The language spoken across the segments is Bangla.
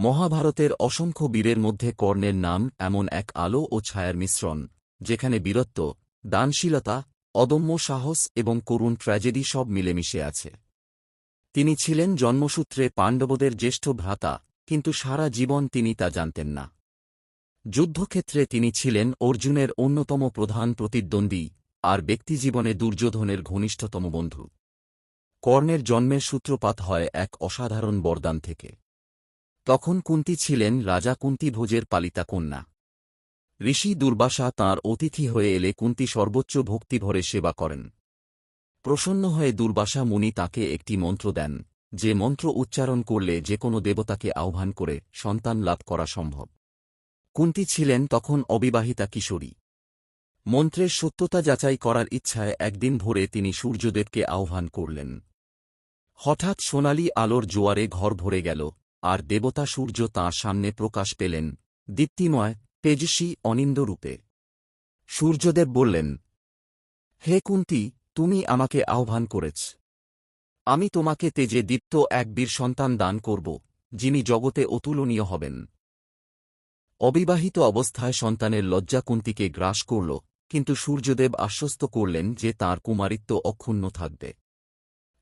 মহাভারতের অসংখ্য বীরের মধ্যে কর্ণের নাম এমন এক আলো ও ছায়ার মিশ্রণ, যেখানে বীরত্ব, দানশীলতা, অদম্য সাহস এবং করুণ ট্র্যাজেডি সব মিলেমিশে আছে। তিনি ছিলেন জন্মসূত্রে পাণ্ডবদের জ্যেষ্ঠ ভ্রাতা, কিন্তু সারা জীবন তিনি তা জানতেন না। যুদ্ধক্ষেত্রে তিনি ছিলেন অর্জুনের অন্যতম প্রধান প্রতিদ্বন্দ্বী আর ব্যক্তিজীবনে দুর্যোধনের ঘনিষ্ঠতম বন্ধু। কর্ণের জন্মের সূত্রপাত হয় এক অসাধারণ বরদান থেকে। তখন কুন্তি ছিলেন রাজা কুন্তি ভোজের পালিতা কন্যা। ঋষি দুর্বাসা তাঁর অতিথি হয়ে এলে কুন্তি সর্বোচ্চ ভক্তিভরে সেবা করেন। প্রসন্ন হয়ে দুর্বাসা মুনি তাকে একটি মন্ত্র দেন, যে মন্ত্র উচ্চারণ করলে যে কোনো দেবতাকে আহ্বান করে সন্তান লাভ করা সম্ভব। কুন্তি ছিলেন তখন অবিবাহিতা কিশোরী। মন্ত্রের সত্যতা যাচাই করার ইচ্ছায় একদিন ভোরে তিনি সূর্যদেবকে আহ্বান করলেন। হঠাৎ সোনালি আলোর জোয়ারে ঘর ভরে গেল আর দেবতা সূর্য তাঁর সামনে প্রকাশ পেলেন। দীপ্তিময়, তেজস্বী, অনিন্দ রূপে। সূর্যদেব বললেন, হে কুন্তি, তুমি আমাকে আহ্বান করেছ। আমি তোমাকে তেজে দীপ্ত এক বীর সন্তান দান করব, যিনি জগতে অতুলনীয় হবেন। অবিবাহিত অবস্থায় সন্তানের লজ্জা কুন্তিকে গ্রাস করল, কিন্তু সূর্যদেব আশ্বস্ত করলেন যে তার কুমারিত্ব অক্ষুণ্ণ থাকবে।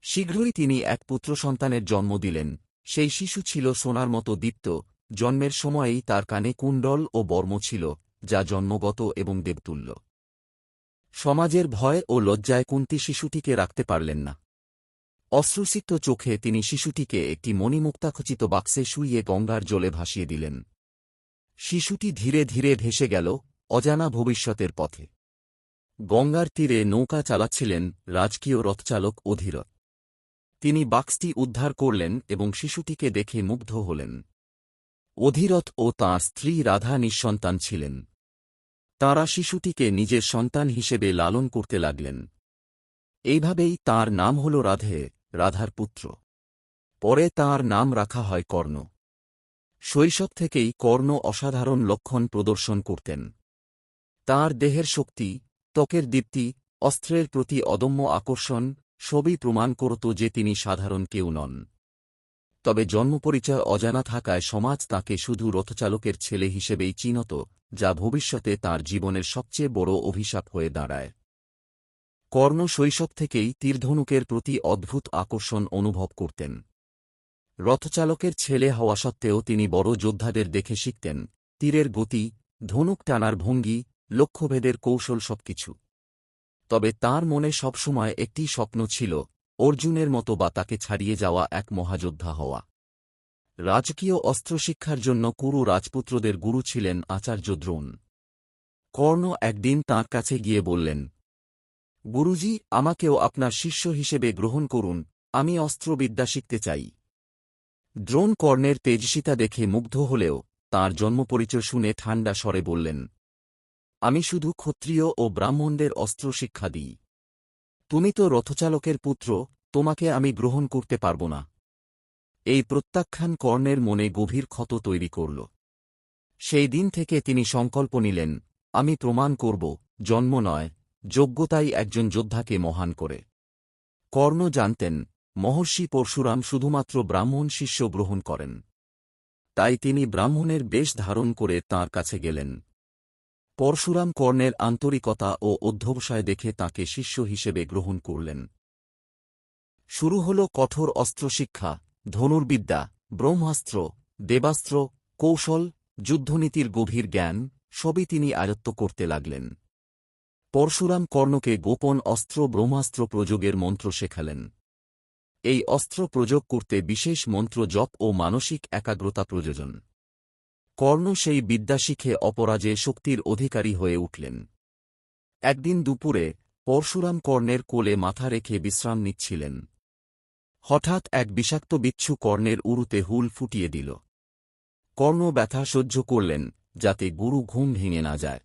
শীঘ্রই তিনি এক পুত্র সন্তানের জন্ম দিলেন। সেই শিশু ছিল সোনার মতো দীপ্ত, জন্মের সময়েই তার কানে কুণ্ডল ও বর্ম ছিল, যা জন্মগত এবং দেবতুল্য। সমাজের ভয় ও লজ্জায় কুন্তি শিশুটিকে রাখতে পারলেন না। অশ্রুসিক্ত চোখে তিনি শিশুটিকে একটি মণিমুক্তাখচিত বাক্সে শুইয়ে গঙ্গার জলে ভাসিয়ে দিলেন। শিশুটি ধীরে ধীরে ভেসে গেল, অজানা ভবিষ্যতের পথে। গঙ্গার তীরে নৌকা চালাচ্ছিলেন রাজকীয় রথচালক অধীরথ। তিনি বাক্সটি উদ্ধার করলেন এবং শিশুটিকে দেখে মুগ্ধ হলেন। অধীরথ ও তাঁর স্ত্রী রাধা নিঃসন্তান ছিলেন। তাঁরা শিশুটিকে নিজের সন্তান হিসেবে লালন করতে লাগলেন। এইভাবেই তার নাম হল রাধে, রাধার পুত্র। পরে তার নাম রাখা হয় কর্ণ। শৈশব থেকেই কর্ণ অসাধারণ লক্ষণ প্রদর্শন করতেন। তার দেহের শক্তি, ত্বকের দীপ্তি, অস্ত্রের প্রতি অদম্য আকর্ষণ সবই প্রমাণ করত যে তিনি সাধারণ কেউ নন। তবে জন্মপরিচয় অজানা থাকায় সমাজ তাকে শুধু রথচালকের ছেলে হিসেবেই চিনত, যা ভবিষ্যতে তার জীবনের সবচেয়ে বড় অভিশাপ হয়ে দাঁড়ায়। কর্ণ শৈশব থেকেই তীরধনুকের প্রতি অদ্ভুত আকর্ষণ অনুভব করতেন। রথচালকের ছেলে হওয়া সত্ত্বেও তিনি বড় যোদ্ধাদের দেখে শিখতেন, তীরের গতি, ধনুক টানার ভঙ্গি, লক্ষ্যভেদের কৌশল সবকিছু। তবে তার মনে সবসময় একটি স্বপ্ন ছিল, অর্জুনের মতো বা তাকে ছাড়িয়ে যাওয়া এক মহাযোদ্ধা হওয়া। রাজকীয় অস্ত্রশিক্ষার জন্য কুরু রাজপুত্রদের গুরু ছিলেন আচার্য দ্রোণ। কর্ণ একদিন তাঁর কাছে গিয়ে বললেন, গুরুজি, আমাকেও আপনার শিষ্য হিসেবে গ্রহণ করুন, আমি অস্ত্রবিদ্যা শিখতে চাই। দ্রোণ কর্ণের তেজসিতা দেখে মুগ্ধ হলেও তাঁর জন্মপরিচয় শুনে ঠান্ডা স্বরে বললেন আমি শুধু ক্ষত্রিয় ও ব্রাহ্মণদের অস্ত্র শিক্ষা দিই। তুমি তো রথচালকের পুত্র, তোমাকে আমি গ্রহণ করতে পারব না। এই প্রত্যাখ্যান কর্ণের মনে গভীর ক্ষত তৈরি করল। সেই দিন থেকে তিনি সংকল্প নিলেন, আমি প্রমাণ করব, জন্ম নয়, যোগ্যতাই একজন যোদ্ধাকে মহান করে। কর্ণ জানতেন, মহর্ষি পরশুরাম শুধুমাত্র ব্রাহ্মণ শিষ্য গ্রহণ করেন। তাই তিনি ব্রাহ্মণের বেশ ধারণ করে তাঁর কাছে গেলেন। পরশুরাম কর্ণের আন্তরিকতা ও অধ্যবসায় দেখে তাকে শিষ্য হিসেবে গ্রহণ করলেন। শুরু হল কঠোর অস্ত্রশিক্ষা, ধনুর্বিদ্যা, ব্রহ্মাস্ত্র, দেবাস্ত্র, কৌশল, যুদ্ধনীতির গভীর জ্ঞান, সবই তিনি আয়ত্ত করতে লাগলেন। পরশুরাম কর্ণকে গোপন অস্ত্র ব্রহ্মাস্ত্র প্রযোগের মন্ত্র শেখালেন। এই অস্ত্র প্রয়োগ করতে বিশেষ মন্ত্র জপ ও মানসিক একাগ্রতা প্রয়োজন। কর্ণ সেই বিদ্যা শিখে অপরাজে শক্তির অধিকারী হয়ে উঠলেন। একদিন দুপুরে পরশুরাম কর্ণের কোলে মাথা রেখে বিশ্রাম নিচ্ছিলেন। হঠাৎ এক বিষাক্ত বিচ্ছু কর্ণের উরুতে হুল ফুটিয়ে দিল। কর্ণ ব্যথা সহ্য করলেন, যাতে গুরু ঘুম ভেঙে না যায়।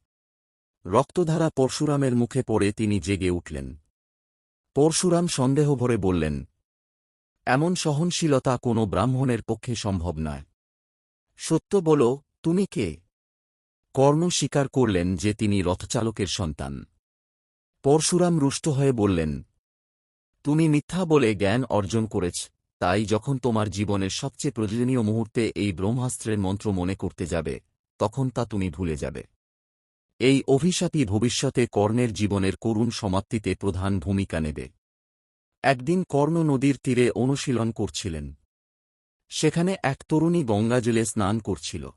রক্তধারা পরশুরামের মুখে পড়ে তিনি জেগে উঠলেন। পরশুরাম সন্দেহ ভরে বললেন, এমন সহনশীলতা কোনো ব্রাহ্মণের পক্ষে সম্ভব নয়। সত্য বল, তুমি কে? কর্ণ স্বীকার করলেন যে তিনি রথচালকের সন্তান। পরশুরাম রুষ্ট হয়ে বললেন, তুমি মিথ্যা বলে জ্ঞান অর্জন করেছ, তাই যখন তোমার জীবনের সবচেয়ে প্রয়োজনীয় মুহূর্তে এই ব্রহ্মাস্ত্রের মন্ত্র মনে করতে যাবে, তখন তা তুমি ভুলে যাবে। এই অভিশাপই ভবিষ্যতে কর্ণের জীবনের করুণ সমাপ্তিতে প্রধান ভূমিকা নেবে। একদিন কর্ণ নদীর তীরে অনুশীলন করছিলেন। সেখানে এক তরুণী গঙ্গাজলে স্নান করছিল।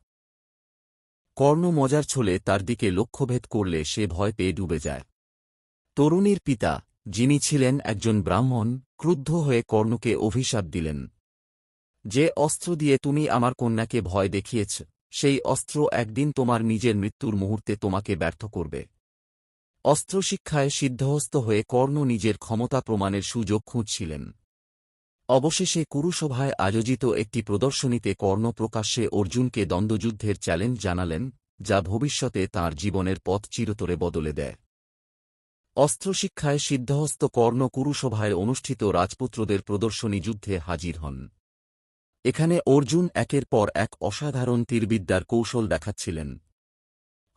কর্ণ মজার ছলে তার দিকে লক্ষ্যভেদ করলে সে ভয় পেয়ে ডুবে যায়। তরুণীর পিতা, যিনি ছিলেন একজন ব্রাহ্মণ, ক্রুদ্ধ হয়ে কর্ণকে অভিশাপ দিলেন। যে অস্ত্র দিয়ে তুমি আমার কন্যাকে ভয় দেখিয়েছ, সেই অস্ত্র একদিন তোমার নিজের মৃত্যুর মুহূর্তে তোমাকে ব্যর্থ করবে। অস্ত্রশিক্ষায় সিদ্ধহস্ত হয়ে কর্ণ নিজের ক্ষমতা প্রমাণের সুযোগ খুঁজছিলেন। অবশেষে কুরুসভায় আয়োজিত একটি প্রদর্শনীতে কর্ণ প্রকাশ্যে অর্জুনকে দ্বন্দ্বযুদ্ধের চ্যালেঞ্জ জানালেন, যা ভবিষ্যতে তার জীবনের পথ চিরতরে বদলে দেয়। অস্ত্রশিক্ষায় সিদ্ধহস্ত কর্ণ কুরুসভায় অনুষ্ঠিত রাজপুত্রদের প্রদর্শনী যুদ্ধে হাজির হন। এখানে অর্জুন একের পর এক অসাধারণ তীরবিদ্যার কৌশল দেখাচ্ছিলেন।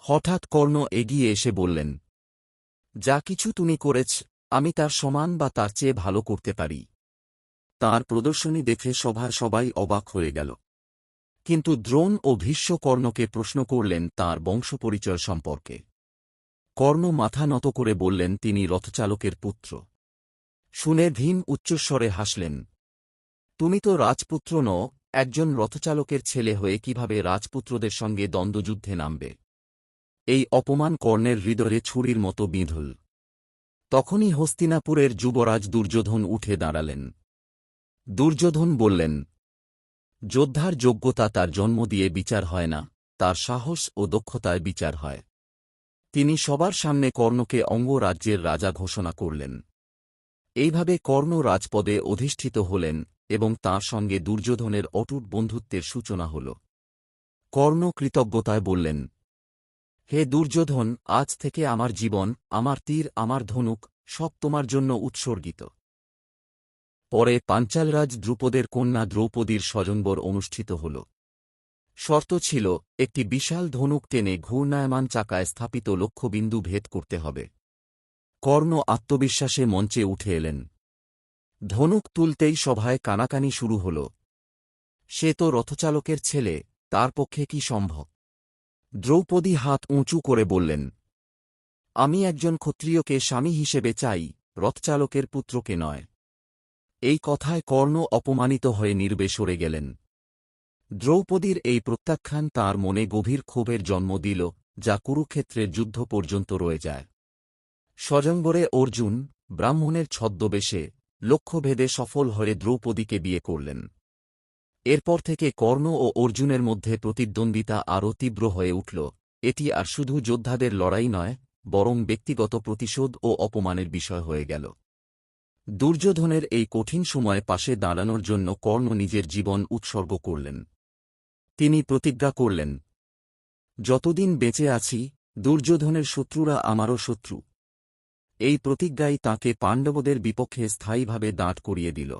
হঠাৎ কর্ণ এগিয়ে এসে বললেন, যা কিছু তুমি করেছ, আমি তার সমান বা তার চেয়ে ভালো করতে পারি। তার প্রদর্শনী দেখে সভার সবাই অবাক হয়ে গেল। কিন্তু দ্রোণ ও ভীষ্ম কর্ণকে প্রশ্ন করলেন তার বংশপরিচয় সম্পর্কে। কর্ণ মাথা নত করে বললেন, তিনি রথচালকের পুত্র। শুনে ভীম উচ্চস্বরে হাসলেন, তুমি তো রাজপুত্র ন একজন রথচালকের ছেলে হয়ে কীভাবে রাজপুত্রদের সঙ্গে দ্বন্দ্বযুদ্ধে নামবে? এই অপমান কর্ণের হৃদয়ে ছুরির মতো বিঁধল। তখনই হস্তিনাপুরের যুবরাজ দুর্যোধন উঠে দাঁড়ালেন। দুর্যোধন বললেন, যোদ্ধার যোগ্যতা তার জন্ম দিয়ে বিচার হয় না, তার সাহস ও দক্ষতায় বিচার হয়। তিনি সবার সামনে কর্ণকে অঙ্গরাজ্যের রাজা ঘোষণা করলেন। এইভাবে কর্ণ রাজপদে অধিষ্ঠিত হলেন এবং তাঁর সঙ্গে দুর্যোধনের অটুট বন্ধুত্বের সূচনা হল। কর্ণ কৃতজ্ঞতায় বললেন, হে দুর্যোধন, আজ থেকে আমার জীবন, আমার তীর, আমার ধনুক সব তোমার জন্য উৎসর্গিত। পরে পাঞ্চালরাজ দ্রুপদের কন্যা দ্রৌপদীর স্বজনবর অনুষ্ঠিত হল। শর্ত ছিল, একটি বিশাল ধনুক টেনে ঘূর্ণায়মান চাকায় স্থাপিত লক্ষ্যবিন্দু ভেদ করতে হবে। কর্ণ আত্মবিশ্বাসে মঞ্চে উঠে এলেন। ধনুক তুলতেই সভায় কানাকানি শুরু হল। সে তো রথচালকের ছেলে, তার পক্ষে কি সম্ভব? দ্রৌপদী হাত উঁচু করে বললেন, আমি একজন ক্ষত্রিয়কে স্বামী হিসেবে চাই, রথচালকের পুত্রকে নয়। এই কথায় কর্ণ অপমানিত হয়ে নির্বে সরে গেলেন। দ্রৌপদীর এই প্রত্যাখ্যান তার মনে গভীর ক্ষোভের জন্ম দিল, যা কুরুক্ষেত্রের যুদ্ধ পর্যন্ত রয়ে যায়। স্বজঙ্বরে অর্জুন, ব্রাহ্মণের ছদ্মবেশে, লক্ষ্যভেদে সফল হয়ে দ্রৌপদীকে বিয়ে করলেন। এরপর থেকে কর্ণ ও অর্জুনের মধ্যে প্রতিদ্বন্দ্বিতা আরও তীব্র হয়ে উঠল। এটি আর শুধু যোদ্ধাদের লড়াই নয়, বরং ব্যক্তিগত প্রতিশোধ ও অপমানের বিষয় হয়ে গেল। দুর্যোধনের এই কঠিন সময়ে পাশে দাঁড়ানোর জন্য কর্ণ নিজের জীবন উৎসর্গ করলেন। তিনি প্রতিজ্ঞা করলেন, যতদিন বেঁচে আছি, দুর্যোধনের শত্রুরা আমারও শত্রু এই প্রতিজ্ঞাই তাঁকে পাণ্ডবদের বিপক্ষে স্থায়ীভাবে দাঁট করিয়ে দিল।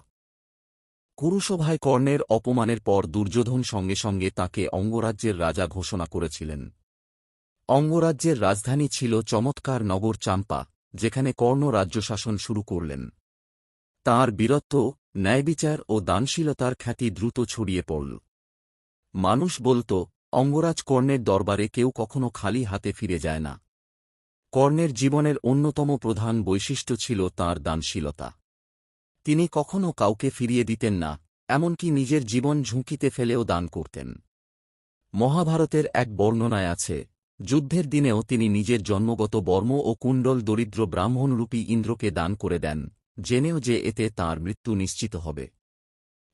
কুরুসভায় কর্ণের অপমানের পর দুর্যোধন সঙ্গে সঙ্গে তাকে অঙ্গরাজ্যের রাজা ঘোষণা করেছিলেন। অঙ্গরাজ্যের রাজধানী ছিল চমৎকার নগর চাম্পা, যেখানে কর্ণ রাজ্যশাসন শুরু করলেন। তাঁর বীরত্ব, ন্যায়বিচার ও দানশীলতার খ্যাতি দ্রুত ছড়িয়ে পড়ল। মানুষ বলত, অঙ্গরাজ কর্ণের দরবারে কেউ কখনো খালি হাতে ফিরে যায় না। কর্ণের জীবনের অন্যতম প্রধান বৈশিষ্ট্য ছিল তাঁর দানশীলতা। তিনি কখনো কাউকে ফিরিয়ে দিতেন না, এমনকি নিজের জীবন ঝুঁকিতে ফেলেও দান করতেন। মহাভারতের এক বর্ণনায় আছে, যুদ্ধের দিনেও তিনি নিজের জন্মগত বর্ম ও কুণ্ডল দরিদ্র ব্রাহ্মণরূপী ইন্দ্রকে দান করে দেন। জেনেও যে এতে তার মৃত্যু নিশ্চিত হবে।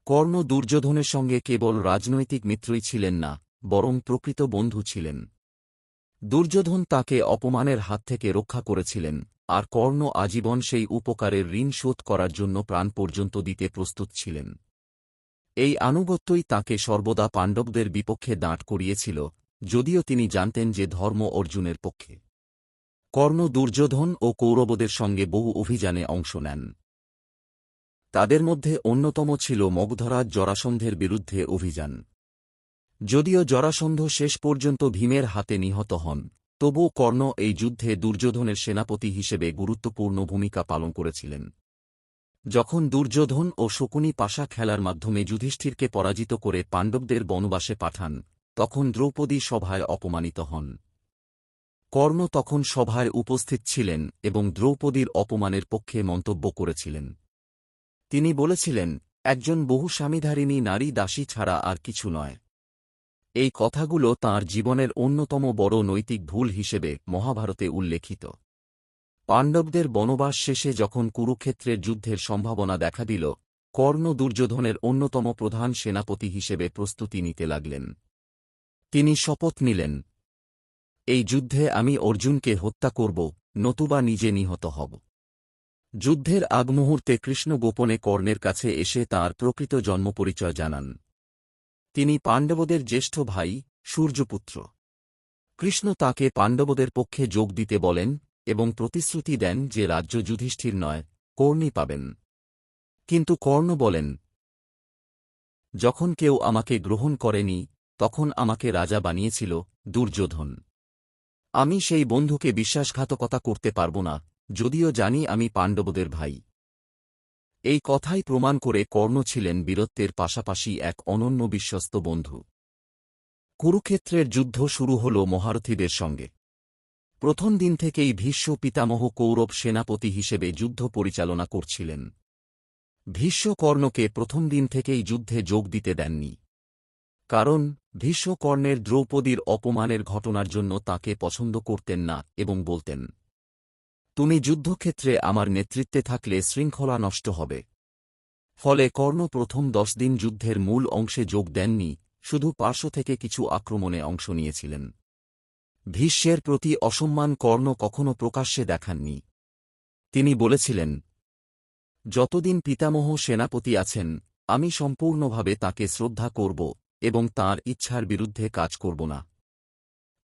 কর্ণ দুর্যোধনের সঙ্গে কেবল রাজনৈতিক মিত্রই ছিলেন না, বরং প্রকৃত বন্ধু ছিলেন। দুর্যোধন তাকে অপমানের হাত থেকে রক্ষা করেছিলেন, আর কর্ণ আজীবন সেই উপকারের ঋণ শোধ করার জন্য প্রাণ পর্যন্ত দিতে প্রস্তুত ছিলেন। এই আনুগত্যই তাকে সর্বদা পাণ্ডবদের বিপক্ষে দাঁড় করিয়েছিল, যদিও তিনি জানতেন যে ধর্ম অর্জুনের পক্ষে। কর্ণ দুর্যোধন ও কৌরবদের সঙ্গে বহু অভিযানে অংশ নেন। তাদের মধ্যে অন্যতম ছিল মগধরাজ জরাসন্ধের বিরুদ্ধে অভিযান। যদিও জরাসন্ধ শেষ পর্যন্ত ভীমের হাতে নিহত হন, তবুও কর্ণ এই যুদ্ধে দুর্যোধনের সেনাপতি হিসেবে গুরুত্বপূর্ণ ভূমিকা পালন করেছিলেন। যখন দুর্যোধন ও শকুনি পাশা খেলার মাধ্যমে যুধিষ্ঠিরকে পরাজিত করে পাণ্ডবদের বনবাসে পাঠান, তখন দ্রৌপদী সভায় অপমানিত হন। কর্ণ তখন সভায় উপস্থিত ছিলেন এবং দ্রৌপদীর অপমানের পক্ষে মন্তব্য করেছিলেন। তিনি বলেছিলেন, একজন বহু স্বামীধারিণী নারী দাসী ছাড়া আর কিছু নয়। এই কথাগুলো তাঁর জীবনের অন্যতম বড় নৈতিক ভুল হিসেবে মহাভারতে উল্লেখিত। পাণ্ডবদের বনবাস শেষে যখন কুরুক্ষেত্রের যুদ্ধের সম্ভাবনা দেখা দিল, কর্ণ দুর্যোধনের অন্যতম প্রধান সেনাপতি হিসেবে প্রস্তুতি নিতে লাগলেন। তিনি শপথ নিলেন এই যুদ্ধে আমি অর্জুনকে হত্যা করব, নতুবা নিজে নিহত হব। যুদ্ধের আগমুহূর্তে কৃষ্ণ গোপনে কর্ণের কাছে এসে তার প্রকৃত জন্মপরিচয় জানান। তিনি পাণ্ডবদের জ্যেষ্ঠ ভাই, সূর্যপুত্র। কৃষ্ণ তাকে পাণ্ডবদের পক্ষে যোগ দিতে বলেন এবং প্রতিশ্রুতি দেন যে রাজ্য যুধিষ্ঠির নয়, কর্ণই পাবেন। কিন্তু কর্ণ বলেন, যখন কেউ আমাকে গ্রহণ করেনি, তখন আমাকে রাজা বানিয়েছিল দুর্যোধন। আমি সেই বন্ধুকে বিশ্বাসঘাতকতা করতে পারব না, যদিও জানি আমি পাণ্ডবদের ভাই। এই কথাই প্রমাণ করে কর্ণ ছিলেন বীরত্বের পাশাপাশি এক অনন্য বিশ্বস্ত বন্ধু। কুরুক্ষেত্রের যুদ্ধ শুরু হল মহারথীদের সঙ্গে। প্রথম দিন থেকেই ভীষ্ম পিতামহ কৌরব সেনাপতি হিসেবে যুদ্ধ পরিচালনা করছিলেন। ভীষ্ম কর্ণকে প্রথম দিন থেকেই যুদ্ধে যোগ দিতে দেননি। কারণ, ভীষ্মকর্ণের দ্রৌপদীর অপমানের ঘটনার জন্য তাকে পছন্দ করতেন না এবং বলতেন, তুমি যুদ্ধক্ষেত্রে আমার নেতৃত্বে থাকলে শৃঙ্খলা নষ্ট হবে। ফলে কর্ণ প্রথম দশ দিন যুদ্ধের মূল অংশে যোগ দেননি, শুধু পার্শ্ব থেকে কিছু আক্রমণে অংশ নিয়েছিলেন। ভীষ্মের প্রতি অসম্মান কর্ণ কখনো প্রকাশ্যে দেখাননি। তিনি বলেছিলেন, যতদিন পিতামহ সেনাপতি আছেন, আমি সম্পূর্ণভাবে তাকে শ্রদ্ধা করব এবং তার ইচ্ছার বিরুদ্ধে কাজ করব না।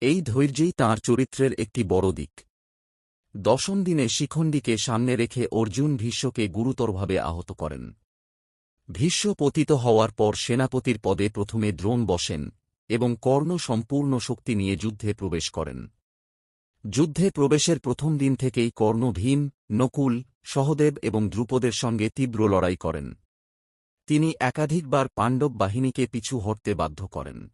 এই ধৈর্যেই তাঁর চরিত্রের একটি বড় দিক। দশম দিনে শিখণ্ডীকে সামনে রেখে অর্জুন ভীষ্মকে গুরুতরভাবে আহত করেন। ভীষ্ম পতিত হওয়ার পর সেনাপতির পদে প্রথমে দ্রোণ বসেন এবং কর্ণ সম্পূর্ণ শক্তি নিয়ে যুদ্ধে প্রবেশ করেন। যুদ্ধে প্রবেশের প্রথম দিন থেকেই কর্ণ ভীম, নকুল, সহদেব এবং দ্রুপদের সঙ্গে তীব্র লড়াই করেন। তিনি একাধিকবার পাণ্ডব বাহিনীকে পিছু হটতে বাধ্য করেন।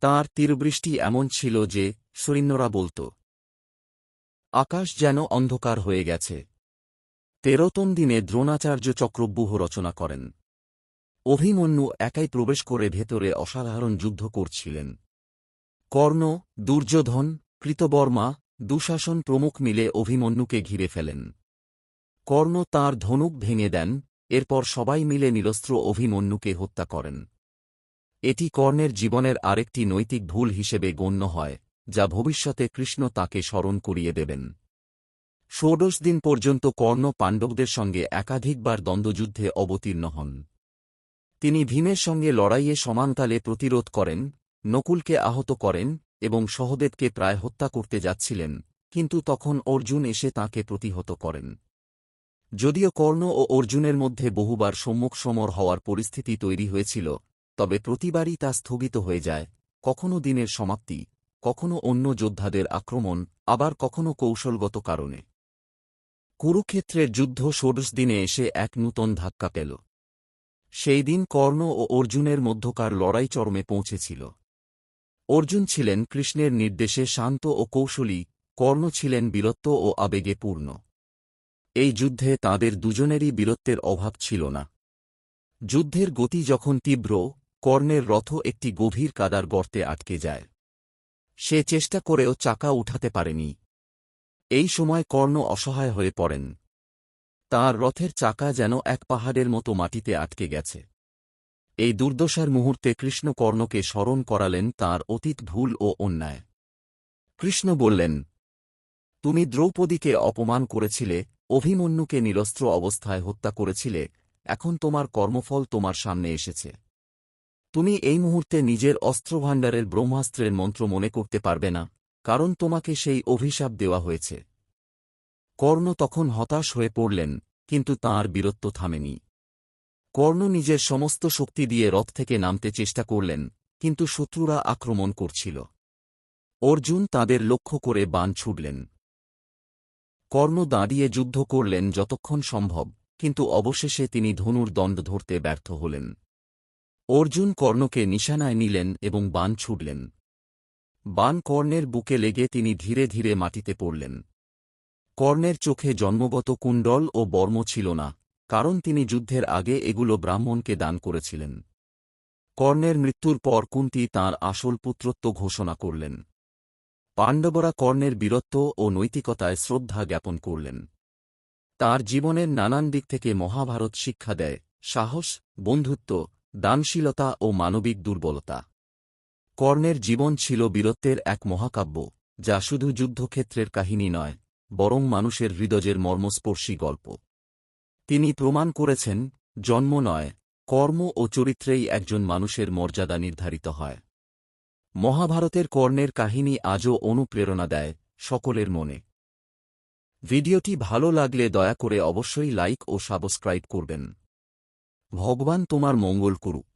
তাঁর তীরবৃষ্টি এমন ছিল যে, সৈন্যরা বলত, আকাশ যেন অন্ধকার হয়ে গেছে। তেরোতম দিনে দ্রোণাচার্য চক্রব্যূহ রচনা করেন। অভিমন্যু একাই প্রবেশ করে ভেতরে অসাধারণ যুদ্ধ করছিলেন। কর্ণ, দুর্যোধন, কৃতবর্মা, দুঃশাসন প্রমুখ মিলে অভিমন্যুকে ঘিরে ফেলেন। কর্ণ তাঁর ধনুক ভেঙে দেন এরপর সবাই মিলে নিরস্ত্র অভিমন্যুকে হত্যা করেন। এটি কর্ণের জীবনের আরেকটি নৈতিক ভুল হিসেবে গণ্য হয়, যা ভবিষ্যতে কৃষ্ণ তাকে স্মরণ করিয়ে দেবেন। ষোড়শ দিন পর্যন্ত কর্ণ পাণ্ডবদের সঙ্গে একাধিকবার দ্বন্দ্বযুদ্ধে অবতীর্ণ হন। তিনি ভীমের সঙ্গে লড়াইয়ে সমানতালে প্রতিরোধ করেন, নকুলকে আহত করেন এবং সহদেবকে প্রায় হত্যা করতে যাচ্ছিলেন, কিন্তু তখন অর্জুন এসে তাঁকে প্রতিহত করেন। যদিও কর্ণ ও অর্জুনের মধ্যে বহুবার সম্মুখ সমর হওয়ার পরিস্থিতি তৈরি হয়েছিল, তবে প্রতিবারই তা স্থগিত হয়ে যায়। কখনো দিনের সমাপ্তি, কখনো অন্য যোদ্ধাদের আক্রমণ, আবার কখনো কৌশলগত কারণে। কুরুক্ষেত্রের যুদ্ধ ষোড়শ দিনে এসে এক নূতন ধাক্কা পেল। সেই দিন কর্ণ ও অর্জুনের মধ্যকার লড়াই চরমে পৌঁছেছিল। অর্জুন ছিলেন কৃষ্ণের নির্দেশে শান্ত ও কৌশলী, কর্ণ ছিলেন বীরত্ব ও আবেগে পূর্ণ। এই যুদ্ধে তাদের দুজনেরই বীরত্বের অভাব ছিল না। যুদ্ধের গতি যখন তীব্র, কর্ণের রথ একটি গভীর কাদার গর্তে আটকে যায়। সে চেষ্টা করেও চাকা উঠাতে পারেনি। এই সময় কর্ণ অসহায় হয়ে পড়েন। তার রথের চাকা যেন এক পাহাড়ের মতো মাটিতে আটকে গেছে। এই দুর্দশার মুহূর্তে কৃষ্ণ কর্ণকে স্মরণ করালেন তার অতীত ভুল ও অন্যায়। কৃষ্ণ বললেন, তুমি দ্রৌপদীকে অপমান করেছিলে অভিমন্যুকে নিরস্ত্র অবস্থায় হত্যা করেছিলে, এখন তোমার কর্মফল তোমার সামনে এসেছে। তুমি এই মুহূর্তে নিজের অস্ত্রভাণ্ডারের ব্রহ্মাস্ত্রের মন্ত্র মনে করতে পারবে না, কারণ তোমাকে সেই অভিশাপ দেওয়া হয়েছে। কর্ণ তখন হতাশ হয়ে পড়লেন, কিন্তু তাঁর বীরত্ব থামেনি। কর্ণ নিজের সমস্ত শক্তি দিয়ে রথ থেকে নামতে চেষ্টা করলেন, কিন্তু শত্রুরা আক্রমণ করছিল। অর্জুন তাদের লক্ষ্য করে বান ছুটলেন। কর্ণ দাঁড়িয়ে যুদ্ধ করলেন যতক্ষণ সম্ভব, কিন্তু অবশেষে তিনি ধনুর দণ্ড ধরতে ব্যর্থ হলেন। অর্জুন কর্ণকে নিশানায় নিলেন এবং বান ছুটলেন বান কর্ণের বুকে লেগে তিনি ধীরে ধীরে মাটিতে পড়লেন। কর্ণের চোখে জন্মগত কুণ্ডল ও বর্ম ছিল না, কারণ তিনি যুদ্ধের আগে এগুলো ব্রাহ্মণকে দান করেছিলেন। কর্ণের মৃত্যুর পর কুন্তি তাঁর আসল পুত্রত্ব ঘোষণা করলেন। পাণ্ডবরা কর্ণের বীরত্ব ও নৈতিকতায় শ্রদ্ধা জ্ঞাপন করলেন। তার জীবনের নানান দিক থেকে মহাভারত শিক্ষা দেয় সাহস, বন্ধুত্ব, দানশীলতা ও মানবিক দুর্বলতা। কর্ণের জীবন ছিল বীরত্বের এক মহাকাব্য, যা শুধু যুদ্ধক্ষেত্রের কাহিনী নয়, বরং মানুষের হৃদয়ের মর্মস্পর্শী গল্প। তিনি প্রমাণ করেছেন, জন্ম নয়, কর্ম ও চরিত্রেই একজন মানুষের মর্যাদা নির্ধারিত হয়। মহাভারতের কর্ণের কাহিনী আজও অনুপ্রেরণা দেয় সকলের মনে। ভিডিওটি ভালো লাগলে দয়া করে অবশ্যই লাইক ও সাবস্ক্রাইব করবেন। ভগবান তোমার মঙ্গল করুক।